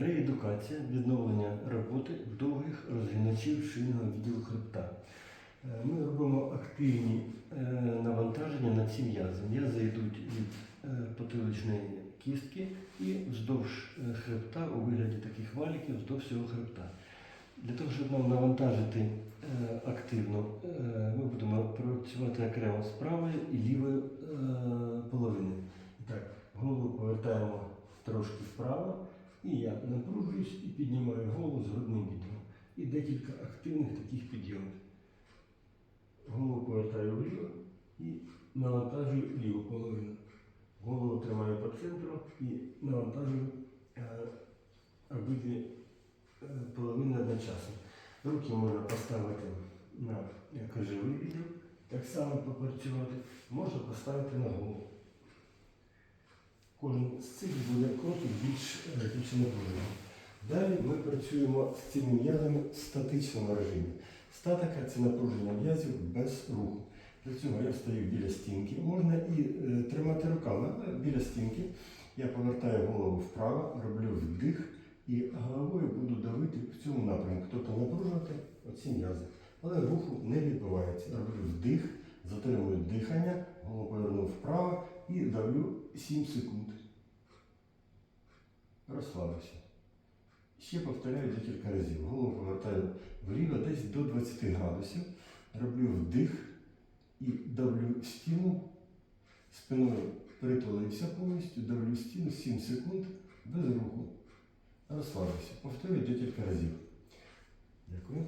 Реедукація, відновлення роботи довгих розгиначів шийного відділу хребта. Е, Ми робимо активні е, навантаження на ці м'язи. М'язи йдуть від е, потиличної кістки і вздовж хребта у вигляді таких валіків вздовж всього хребта. Для того, щоб нам навантажити активно, ми будемо працювати окремо з правої і лівої половини. І так, голову повертаємо трошки вправо, і я напружуюсь і піднімаю голову з грудним відділом. І декілька активних таких підйомів. Голову повертаю вліво і навантажую ліву половину. Голову тримаю по центру і навантажую е, обидві е, половини одночасно. Руки можна поставити на кожевий відділ, так само попрацювати, можна поставити на голову. Кожен з цих буде кроків більш, е, більше напружений. Далі ми працюємо з цими м'язами в статичному режимі. Статика це напруження м'язів без руху. Для цього я стою біля стінки. Можна і е, тримати руками, але біля стінки я повертаю голову вправо, роблю вдих і головою буду давити в цьому напрямку, тобто напружувати оці м'язи. Але руху не відбувається. Роблю вдих, затримую дихання, голову повернув вправо і давлю 7 секунд. Розслабився. Ще повторяю декілька разів. Голову повертаю вліво десь до 20 градусів. Роблю вдих і давлю стіну. Спиною притулився повністю, давлю стіну 7 секунд без руху. Розслабився. Повторюю декілька разів. Дякую.